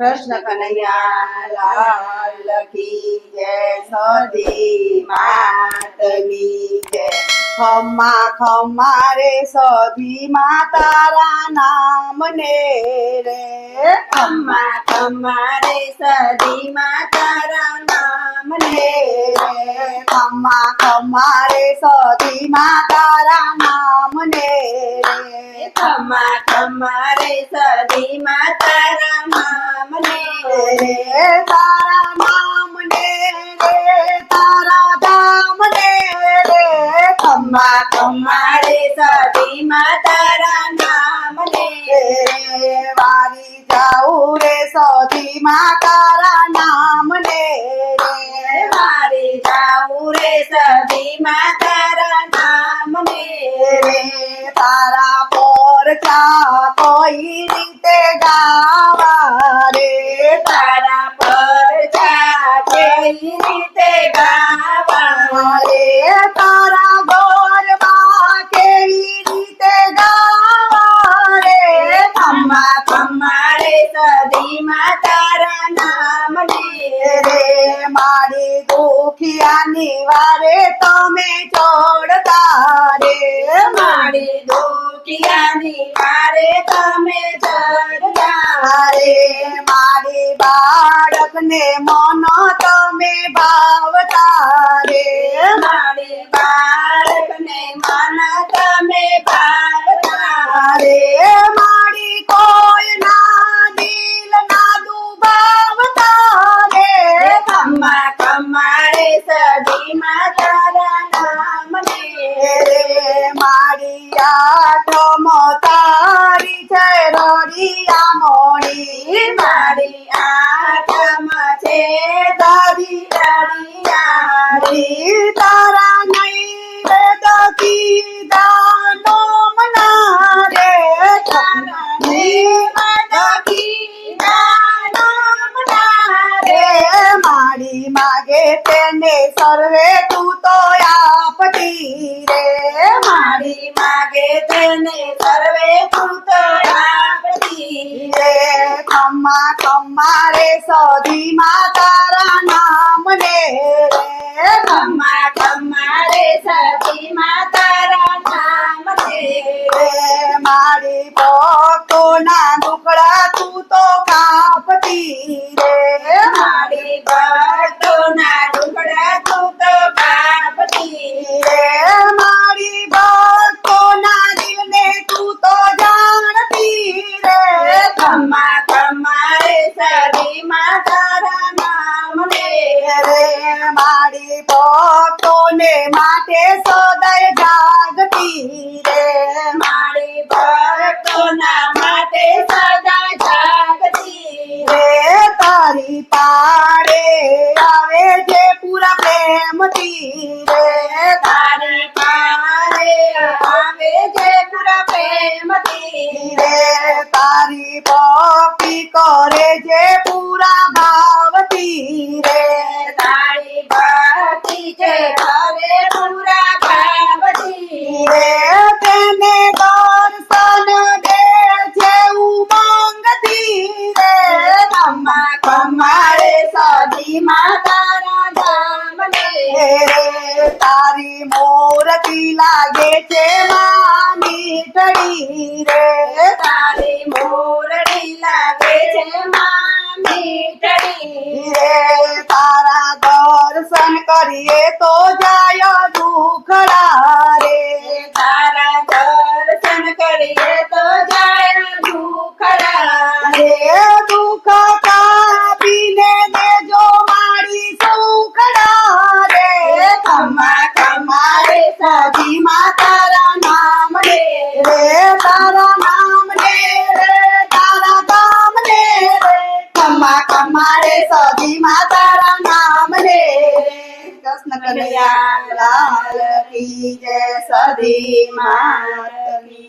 कृष्ण कन्हैया, लाल खम्मा खम्मा रे सभी माता रा नाम ने रे। खम्मा खम्मा रे, सदी माता रा ખમ્મા ખમ્મા રે સદી માતારા નામ ને રે ખમ્મા ખમ્મા રે સદી તારા નામ ને રે તારા નામ ને રે તારા ધામ ને રે ખમ્મા ખમ્મા રે સદી તારા નામ ને રે વારી જાઉં રે સધી માં તારા महिमा तेरा नाम मेरे, तारा पोर क्या कोई रीते गावा रे। तारा पर क्या कोई रीते गावा रे। तारा गोर बा केरी रीते गावा रे। थम्मा थम्मा रे सदी मा, तारा વારે તમે ચોડતા રે મારી દુખિયાની વારે તમે ચડતા રે મારી બાળકને મન તમે ભાવતા રે મારી બાળકને મન તમે સડી માતારા નામ મેરે મારિયા તો મોતારી છે રોડિયા મોડી. મારિયા તમ છે દરી દરિયા તારા માગે તેને સર્વે તું તો આપતી રે મારી માગે તેને સર્વે ભૂત આપતી રે ખમ્મા ખમ્મા રે સધી માં તારા નામ ને રે ખમ્મા ખમ્મા રે સતી તારા નામ છે રે મારી ભક્તોના माते सोदर जागती रे। मारी भक्त ना माते सदा जागती रे। तारी पारे आवे जे पूरा प्रेम ती रे। तारी पारे आवे जे पूरा प्रेम ती रे। तारी पापी करे जे पूरा भाव ती रे। ખમ્મા સાજી માતા તારા રે. તારી મોરતી લાગે છે માની ટડી રે. તારી મોરતી લાગે છે માની ટડી રે. તારા દર્શન કરીએ તો જાય દુખડા. મારે સજી માતારા નામ રે કૃષ્ણ કલ્યાણ લાલ કી જય સધી માતની